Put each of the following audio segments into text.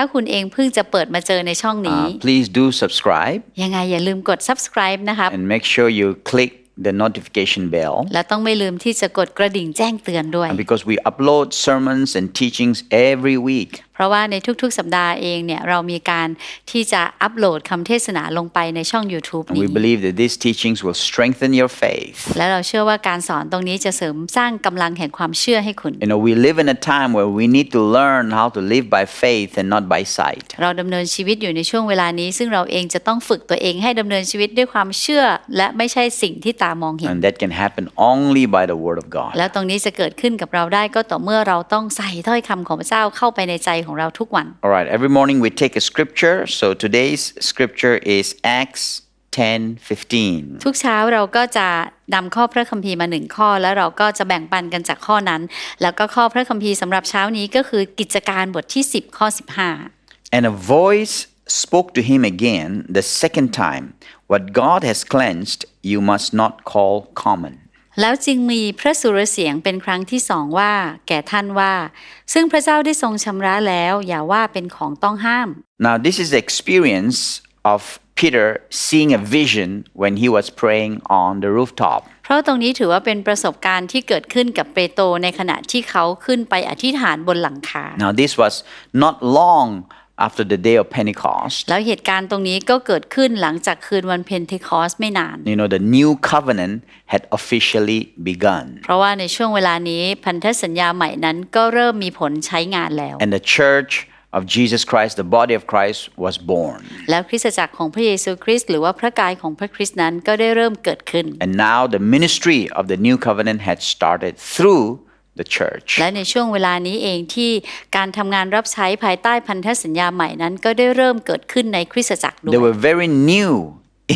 ถ้าคุณเองเพิ่งจะเปิดมาเจอในช่องนี้ uh, please do subscribe ยังไงอย่าลืมกด subscribe นะครับ and make sure you click the notification bell และต้องไม่ลืมที่จะกดกระดิ่งแจ้งเตือนด้วย because we upload sermons and teachings every week. เพราะว่าในทุกๆ สัปดาห์เองเนี่ยเรามีการที่จะอัปโหลดคำเทศนาลงไปในช่อง YouTube And นี้ we believe that these teachings will strengthen your faith. และเราเชื่อว่าการสอนตรงนี้จะเสริมสร้างกำลังแห่งความเชื่อให้คุณ You know, we live in a time where we need to learn how to live by faith and not by sight. เราดำเนินชีวิตอยู่ในช่วงเวลานี้ ซึ่งเราเองจะต้องฝึกตัวเองให้ดำเนินชีวิตด้วยความเชื่อ และไม่ใช่สิ่งที่ตามองเห็น And that can happen only by the Word of God. แล้วตรงนี้จะเกิดขึ้นกับเราได้ก็ต่อเมื่อเราต้องใส่ถ้อยคำของพระเจ้าเข้าไปในใจของเราทุกวัน All right, every morning we take a scripture. So today's scripture is Acts 10 15. ทุกเช้าเราก็จะนำข้อพระคัมภีร์มาหนึ่งข้อ แล้วเราก็จะแบ่งปันกันจากข้อนั้น แล้วก็ข้อพระคัมภีร์สำหรับเช้านี้ก็คือกิจการบทที่ 10 ข้อ 15 And a voice spoke to him again the second time What God has cleansed, you must not call common. แล้วจึงมีพระสุรเสียงเป็นครั้งที่สองว่า แก่ท่านว่า ซึ่งพระเจ้าได้ทรงชำระแล้ว อย่าว่าเป็นของต้องห้าม Now, this is the experience of Peter seeing a vision when he was praying on the rooftop. เพราะตรงนี้ถือว่าเป็นประสบการณ์ที่เกิดขึ้นกับเปโตรในขณะที่เขาขึ้นไปอธิษฐานบนหลังคา Now, this was not long after the day of Pentecost. แล้วเหตุการณ์ตรงนี้ก็เกิดขึ้นหลังจากคืนวันเพนเทคอสไม่นาน You know, the new covenant had officially begun. เพราะว่าในช่วงเวลานี้พันธสัญญาใหม่นั้นก็เริ่มมีผลใช้งานแล้ว And the church of Jesus Christ, the body of Christ, was born. แล้วคริสตจักรของพระเยซูคริสต์หรือว่าพระกายของพระคริสต์นั้นก็ได้เริ่มเกิดขึ้น And now the ministry of the new covenant had started through the church. และในช่วงเวลานี้เองที่การทำงานรับใช้ภายใต้พันธสัญญาใหม่นั้นก็ได้เริ่มเกิดขึ้นในคริสตจักรด้ว They ย were very new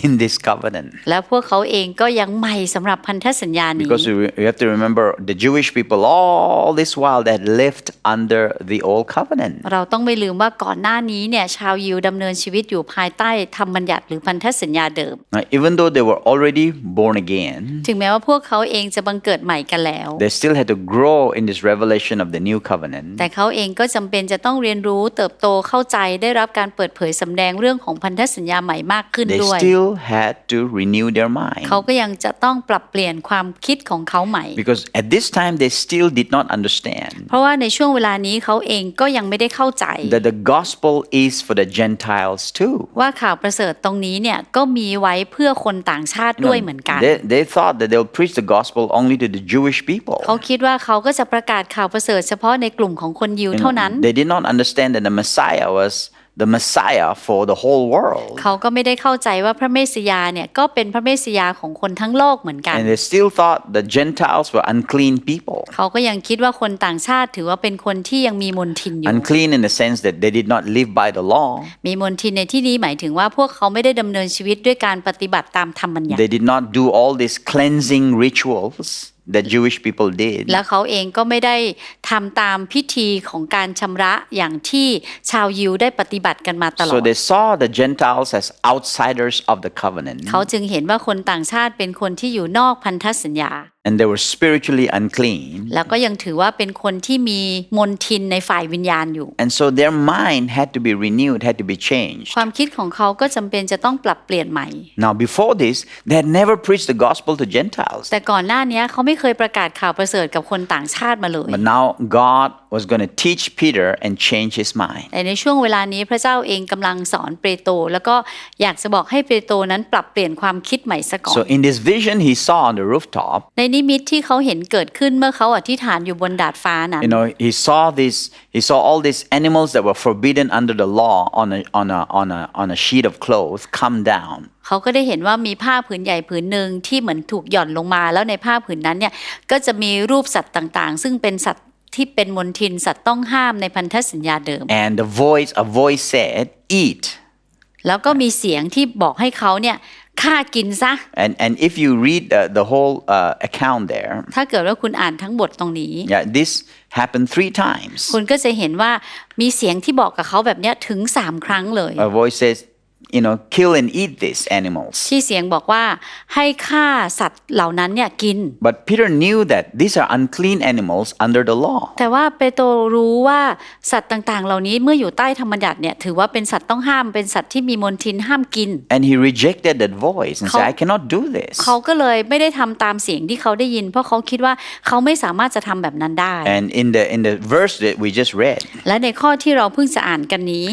in this covenant. และพวกเขาเองก็ยังใหม่สำหรับพันธสัญญานี้ Because you you have to remember the Jewish people all this while that lived under the old covenant. เราต้องไม่ลืมว่าก่อนหน้านี้เนี่ยชาวยิวดำเนินชีวิตอยู่ภายใต้ธรรมบัญญัติหรือพันธสัญญาเดิม Now, even though they were already born again, ถึงแม้ว่าพวกเขาเองจะบังเกิดใหม่กันแล้ว they still had to grow in this revelation of the new covenant. แต่เขาเองก็จำเป็นจะต้องเรียนรู้เติบโตเข้าใจได้รับการเปิดเผยสำแดงเรื่องของพันธสัญญาใหม่มากขึ้น They ด้วย still had to renew their mind. เขาก็ยังจะต้องปรับเปลี่ยนความคิดของเขาใหม่ Because at this time they still did not understand เพราะว่าในช่วงเวลานี้เขาเองก็ยังไม่ได้เข้าใจ that the gospel is for the Gentiles too. ว่าข่าวประเสริฐตรงนี้เนี่ยก็มีไว้เพื่อคนต่างชาติ You ด้วย know, เหมือนกัน they, they thought that they'll preach the gospel only to the Jewish people. เขาคิดว่าเขาก็จะประกาศข่าวประเสริฐเฉพาะในกลุ่มของคนยิว You know, เท่านั้น they did not understand that the Messiah was the Messiah for the whole world. เขาก็ไม่ได้เข้าใจว่าพระเมสสิยาเนี่ยก็เป็นพระเมสสิยาของคนทั้งโลกเหมือนกัน And they still thought the Gentiles were unclean people. เขาก็ยังคิดว่าคนต่างชาติถือว่าเป็นคนที่ยังมีมนทินอยู่ Unclean in the sense that they did not live by the law. มีมนทินในที่นี้หมายถึงว่าพวกเขาไม่ได้ดำเนินชีวิตด้วยการปฏิบัติตามธรรมบัญญัติ They did not do all these cleansing rituals That Jewish people did. และเขาเองก็ไม่ได้ทำตามพิธีของการชำระอย่างที่ชาวยิวได้ปฏิบัติกันมาตลอ So ด they saw the Gentiles as outsiders of the covenant. เขาจึงเห็นว่าคนต่างชาติเป็นคนที่อยู่นอกพันธสัญญา And they were spiritually unclean. แล้วก็ยังถือว่าเป็นคนที่มีมนทินในฝ่ายวิญญาณอยู่ And so their mind had to be renewed, had to be changed. ความคิดของเขาก็จำเป็นจะต้องปรับเปลี่ยนใหม่ Now, before this, they had never preached the gospel to Gentiles. แต่ก่อนหน้านี้เขาไม่เคยประกาศข่าวประเสริฐกับคนต่างชาติมาเลย But now God was going to teach Peter and change his mind. แต่ในช่วงเวลานี้พระเจ้าเองกำลังสอนเปโตรแล้วก็อยากจะบอกให้เปโตรนั้นปรับเปลี่ยนความคิดใหม่ซะก่อน So, in this vision he saw on the rooftop, ในนิมิตที่เขาเห็นเกิดขึ้นเมื่อเขาอธิษฐานอยู่บนดาดฟ้านั้น you know, he saw this, he saw all these animals that were forbidden under the law on a, on a, on a, on a sheet of cloth come down. เขาก็ได้เห็นว่ามีผ้าผืนใหญ่ผืนหนึ่งที่เหมือนถูกหย่อนลงมา แล้วในผ้าผืนนั้นเนี่ยก็จะมีรูปสัตว์ต่างๆ ซึ่งเป็นสัตว์ ที่เป็นมนทินสัตว์ต้องห้ามในพันธสัญญาเดิม And the voice, a voice said, Eat. แล้วก็มีเสียงที่บอกให้เขาเนี่ยฆ่ากินซะ And, and if you read uh, the whole uh, account there, ถ้าเกิดว่าคุณอ่านทั้งบทตรงนี้ yeah, this happened three times. คุณก็จะเห็นว่ามีเสียงที่บอกกับเขาแบบเนี้ยถึงสามครั้งเลย A voice says, you know, kill and eat these animals. ที่เสียงบอกว่าให้ฆ่าสัตว์เหล่านั้นเนี่ยกิน But Peter knew that these are unclean animals under the law. แต่ว่าเปโตรรู้ว่าสัตว์ต่างๆ เหล่านี้เมื่ออยู่ใต้ธรรมบัญญัติเนี่ยถือว่าเป็นสัตว์ต้องห้ามเป็นสัตว์ที่มีมลทินห้ามกิน And he rejected that voice and said, เขา- I cannot do this. เขาก็เลยไม่ได้ทำตามเสียงที่เขาได้ยิน เพราะเขาคิดว่าเขาไม่สามารถจะทำแบบนั้นได้ And in the in the verse that we just read, และในข้อที่เราเพิ่งจะอ่านกันนี้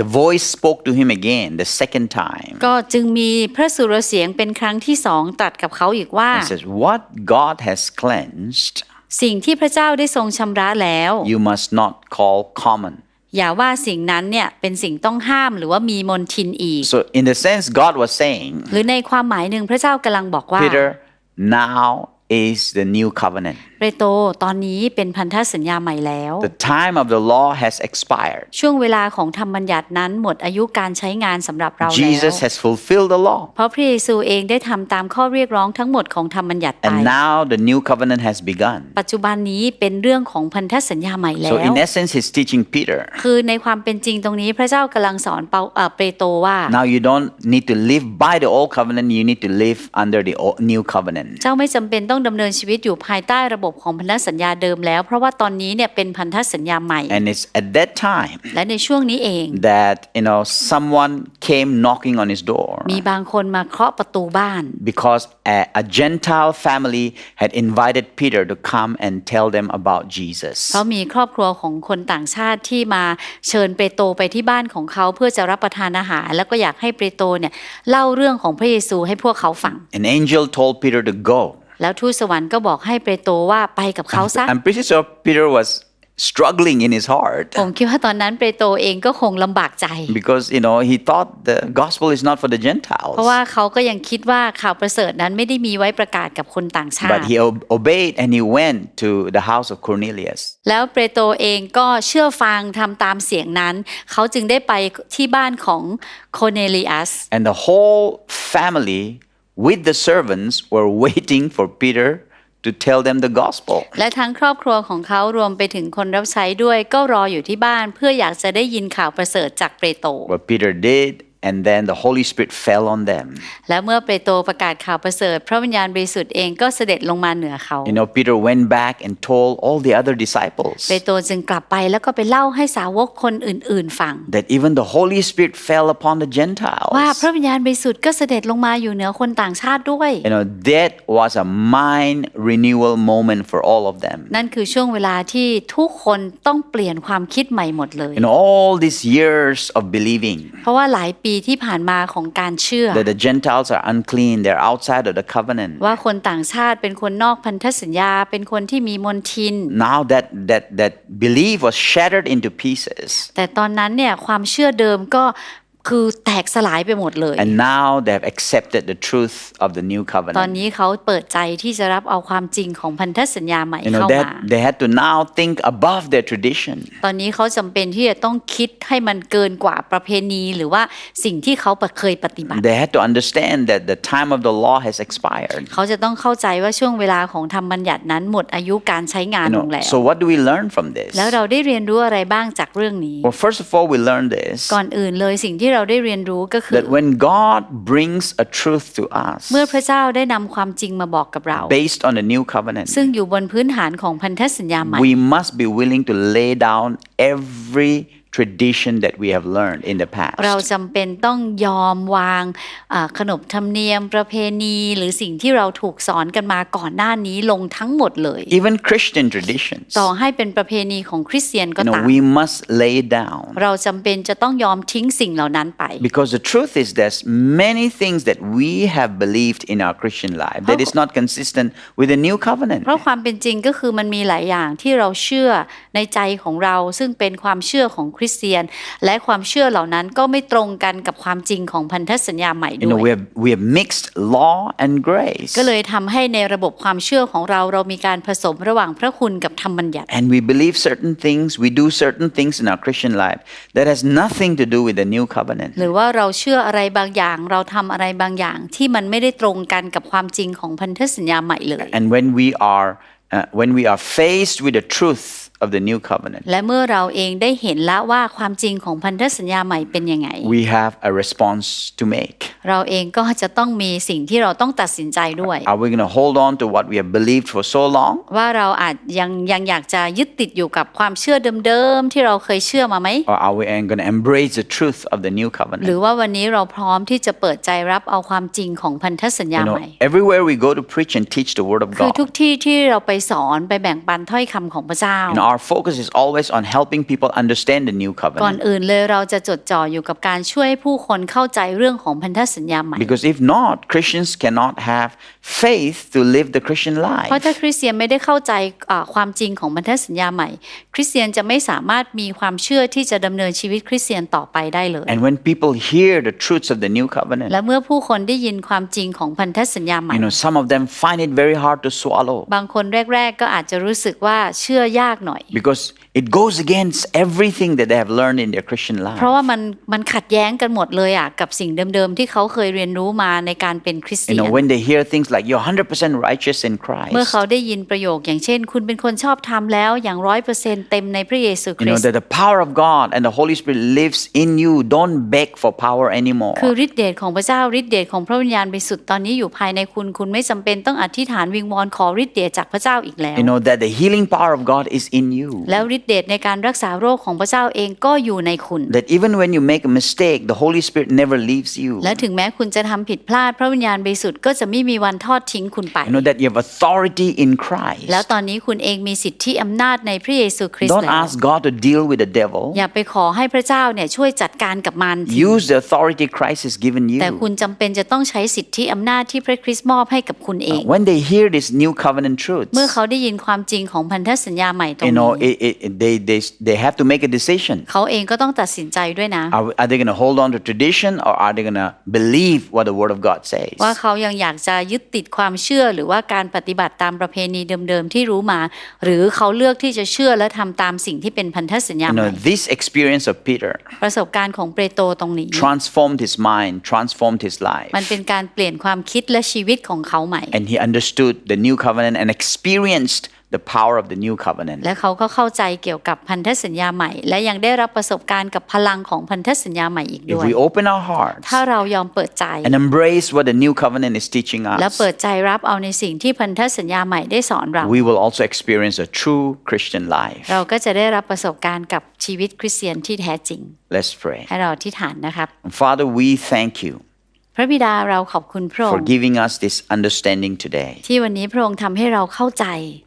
the voice spoke to him again the second time. ก็จึงมีพระสุรเสียงเป็นครั้งที่สองตรัสกับเขาอีกว่า It says, What God has cleansed, สิ่งที่พระเจ้าได้ทรงชำระแล้ว you must not call common. อย่าว่าสิ่งนั้นเนี่ยเป็นสิ่งต้องห้ามหรือว่ามีมนทินอีก So, in the sense, God was saying, หรือในความหมายหนึ่งพระเจ้ากำลังบอกว่า Peter, now is the new covenant. เปโตรตอนนี้เป็นพันธสัญญาใหม่แล้ว The time of the law has expired. ช่วงเวลาของธรรมบัญญัตินั้นหมดอายุการใช้งานสำหรับเราแล้ว Jesus has fulfilled the law. เพราะพระเยซูเองได้ทำตามข้อเรียกร้องทั้งหมดของธรรมบัญญัติไป And now the new covenant has begun. ปัจจุบันนี้เป็นเรื่องของพันธสัญญาใหม่แล้ So, ว in essence, he's teaching Peter คือในความเป็นจริงตรงนี้พระเจ้ากำลังสอนเปาเอ่อเปโตรว่า now you don't need to live by the old covenant, you need to live under the old, new covenant. เจ้าไม่จำเป็นต้องดำเนินชีวิตอยู่ภายใต้ระบบของพันธสัญญาเดิมแล้ว เพราะว่าตอนนี้เนี่ยเป็นพันธสัญญาใหม่ And it's at that time และในช่วงนี้เอง that you know someone came knocking on his door มีบางคนมาเคาะประตูบ้าน because a, a Gentile family had invited Peter to come and tell them about Jesus. เพราะมีครอบครัวของคนต่างชาติที่มาเชิญเปโตรไปที่บ้านของเขาเพื่อจะรับประทานอาหาร แล้วก็อยากให้เปโตรเนี่ยเล่าเรื่องของพระเยซูให้พวกเขาฟัง An angel told Peter to go. แล้วทูตสวรรค์ก็บอกให้เปโตรว่าไปกับเขาซะ I'm pretty sure Peter was struggling in his heart ผมคิดว่าตอนนั้นเปโตรเองก็คงลำบากใจ because you know he thought the gospel is not for the เพราะ Gentiles. ว่าเขาก็ยังคิดว่าข่าวประเสริฐนั้นไม่ได้มีไว้ประกาศกับคนต่างชา But ติ he ob- obeyed and he went to the house of Cornelius. แล้วเปโตรเองก็เชื่อฟังทำตามเสียงนั้น เขาจึงได้ไปที่บ้านของโคเนลิอัส And the whole family with the servants were waiting for Peter to tell them the gospel. และทั้งครอบครัวของเขารวมไปถึงคนรับใช้ด้วยก็รออยู่ที่บ้านเพื่ออยากจะได้ยินข่าวประเสริฐจากเปโตร What Peter did, and then the Holy Spirit fell on them. และเมื่อเปโตรประกาศข่าวประเสริฐ พระวิญญาณบริสุทธิ์เองก็เสด็จลงมาเหนือเขา You know, Peter went back and told all the other disciples เปโตรจึงกลับไปแล้วก็ไปเล่าให้สาวกคนอื่นๆฟัง that even the Holy Spirit fell upon the ว่า Gentiles. พระวิญญาณบริสุทธิ์ก็เสด็จลงมาอยู่เหนือคนต่างชาติด้วย You know, that was a mind renewal moment for all of them. นั่นคือช่วงเวลาที่ทุกคนต้องเปลี่ยนความคิดใหม่หมดเลย In all these years of believing เพราะว่าหลายปีที่ผ่านมาของการเชื่อ that the Gentiles are unclean, they're outside of the covenant. ว่าคนต่างชาติเป็นคนนอกพันธสัญญา เป็นคนที่มีมนทิน Now that that that belief was shattered into pieces. แต่ตอนนั้นเนี่ยความเชื่อเดิมก็ คือแตกสลายไปหมดเลย And now they've accepted the truth of the new ตอน covenant. นี้เขาเปิดใจที่จะรับเอาความจริงของพันธสัญญาใหม่ You know, เข้า they มา had, they had to now think above their tradition. ตอนนี้เขาจำเป็นที่จะต้องคิดให้มันเกินกว่าประเพณีหรือว่าสิ่งที่เขาเคยปฏิบัติ They had to understand that the time of the law has expired. เขาจะต้องเข้าใจว่าช่วงเวลาของธรรมบัญญัตินั้นหมดอายุการใช้งาน You ล know, งแล้ว so what do we learn from this? แล้วเราได้เรียนรู้อะไรบ้างจากเรื่องนี้ Well, first of all, we learn this ก่อนอื่นเลยสิ่งที่เราได้เรียนรู้ก็คือ that when God brings a truth to us เมื่อพระเจ้าได้นำความจริงมาบอกกับเรา based on the new covenant, ซึ่งอยู่บนพื้นฐานของพันธสัญญาใหม่ we must be willing to lay down every tradition that we have learned in the เรา past. จำเป็นต้องยอมวางอ่าขนบธรรมเนียมประเพณีหรือสิ่งที่เราถูกสอนกันมาก่อนหน้านี้ลงทั้งหมดเลย Even Christian traditions, ต่อให้เป็นประเพณีของคริสเตียนก็ you ตา know, ม we must lay down. เราจำเป็นจะต้องยอมทิ้งสิ่งเหล่านั้นไป Because the truth is, there's many things that we have believed in our Christian life that is not consistent with the new covenant. เพราะความเป็นจริงก็คือมันมีหลายอย่างที่เราเชื่อในใจของเราซึ่งเป็นความเชื่อของคริสริสเตียน และความเชื่อเหล่านั้นก็ไม่ตรงกันกับความจริงของพันธสัญญาใหม่ You ด้ know, วย we have, we have mixed law and grace. ก็เลยทำให้ในระบบความเชื่อของเราเรามีการผสมระหว่างพระคุณกับธรรมบัญญัติ And we believe certain things, we do certain things in our Christian life that has nothing to do with the new covenant. หรือว่าเราเชื่ออะไรบางอย่างเราทำอะไรบางอย่างที่มันไม่ได้ตรงกันกับความจริงของพันธสัญญาใหม่เลย And when we are uh, when we are faced with the truth of the new covenant, และเมื่อเราเองได้เห็นแล้วว่าความจริงของพันธสัญญาใหม่เป็นยังไง we have a response to make. เราเองก็จะต้องมีสิ่งที่เราต้องตัดสินใจด้วย Are we going to hold on to what we have believed for so long? ว่าเราอาจยังยังอยากจะยึดติดอยู่กับความเชื่อเดิมๆที่เราเคยเชื่อมาไหม Or are we going to embrace the truth of the new หรือ covenant? ว่าวันนี้เราพร้อมที่จะเปิดใจรับเอาความจริงของพันธสัญญา You ให know, ม่ everywhere we go to preach and teach the word of คือ God, ทุกที่ที่เราไปสอนไปแบ่งปันถ้อยคำของพระเจ้า you know, our focus is always on helping people understand the new ก่อน covenant. อื่นเลยเราจะจดจ่ออยู่กับการช่วยให้ผู้คนเข้าใจเรื่องของพันธสัญญาใหม่ Because if not, Christians cannot have faith to live the Christian เพราะ life. ถ้าคริสเตียนไม่ได้เข้าใจอ่าความจริงของพันธสัญญาใหม่ คริสเตียนจะไม่สามารถมีความเชื่อที่จะดำเนินชีวิตคริสเตียนต่อไปได้เลย And when people hear the truths of the new covenant, และเมื่อผู้คนได้ยินความจริงของพันธสัญญาใหม่ you know, some of them find it very hard to swallow บางคนแรกๆก็อาจจะรู้สึกว่าเชื่อยากหน่อย because it goes against everything that they have learned in their Christian เพราะ life. ว่ามันมันขัดแย้งกันหมดเลยอะกับสิ่งเดิมๆที่เขาเคยเรียนรู้มาในการเป็นคริส You เตีย know, น when they hear things like you're 100% righteous in เมื่อ Christ, เขาได้ยินประโยคอย่างเช่น คุณเป็นคนชอบธรรมแล้วอย่างร้อยเปอร์เซ็นต์เต็มในพระเยซูค you ริ know, สต์ that the power of God and the Holy Spirit lives in you. Don't beg for power anymore. คือฤทธิเดชของพระเจ้าฤทธิเดชของพระวิญญาณบริสุทธิ์ตอนนี้อยู่ภายในคุณคุณไม่จำเป็นต้องอธิษฐานวิงวอนขอฤทธิเดชจากพระเจ้าอีกแล้ว You know, that the healing power of God is in you. แล้วฤทธิเดชในการรักษาโรคของพระเจ้าเองก็อยู่ในคุณ That even when you make a mistake, the Holy Spirit never leaves you. และถึงแม้คุณจะทำผิดพลาดพระวิญญาณบริสุทธิ์ก็จะไม่มีวันทอดทิ้งคุณไป You know, that you have authority in Christ. แล้วตอนนี้คุณเองมีสิทธิอำนาจในพระเยซูคริสต์ Don't แล้ว ask God to deal with the devil. อย่าไปขอให้พระเจ้าเนี่ยช่วยจัดการกับมันที Use the authority Christ has given แต่ you. คุณจำเป็นจะต้องใช้สิทธิอำนาจที่พระคริสต์มอบให้กับคุณเอง When they hear this new covenant truth, เมื่อเขาได้ยินความจริงของพันธสัญญาใหม่ตรง you นี้ know, it, it, it- they, they, they have to make a decision. เขาเองก็ต้องตัดสินใจด้วยนะ Are, are they going to hold on to tradition or are they going to believe what the Word of God says? ว่าเขายังอยากจะยึดติดความเชื่อหรือว่าการปฏิบัติตามประเพณีเดิมๆที่รู้มา หรือเขาเลือกที่จะเชื่อและทำตามสิ่งที่เป็นพันธสัญญา You ใหม่ know, this experience of Peter ประสบการณ์ของเปโตรตรงนี้ transformed his mind, transformed his life. มันเป็นการเปลี่ยนความคิดและชีวิตของเขาใหม่ And he understood the new covenant and experienced the power of the new covenant. และเขาก็เข้าใจเกี่ยวกับพันธสัญญาใหม่ และยังได้รับประสบการณ์กับพลังของพันธสัญญาใหม่อีก If ด้วย we open our hearts ถ้าเรายอมเปิดใจ and embrace what the new covenant is teaching และ us, เปิดใจรับเอาในสิ่งที่พันธสัญญาใหม่ได้สอนเรา we will also experience a true Christian life. เราก็จะได้รับประสบการณ์กับชีวิตคริสเตียนที่แท้จริง Let's pray. ให้เราอธิษฐานนะครับ Father, we thank you พระบิดาเราขอบคุณพระอง for ค์ giving us this understanding today. ที่วันนี้พระองค์ทำให้เราเข้าใจ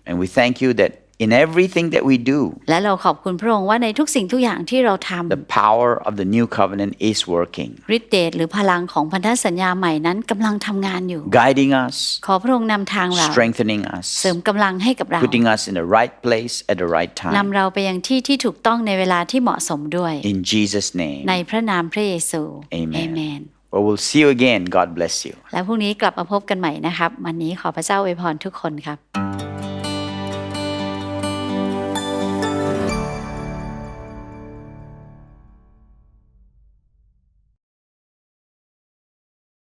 And we thank you that in everything that we do, และเราขอบคุณพระองค์ว่าในทุกสิ่งทุกอย่างที่เราท the power of the new covenant is working, ำฤทธิเดชหรือพลังของพันธสัญญาใหม่นั้นกำลังทำงานอยู่ guiding us, ขอพระองค์นำทางเรา strengthening เสริ us, มกำลังให้กับเรา putting us in the right place at the right นำ time. เราไปยังที่ที่ถูกต้องในเวลาที่เหมาะสมด้วย In Jesus' name. ในพระนามพระเยซู Amen. เมน Well, we'll see you again. God bless you. และพรุ่งนี้กลับมาพบกันใหม่นะครับ วันนี้ขอพระเจ้าอวยพรทุกคนครับ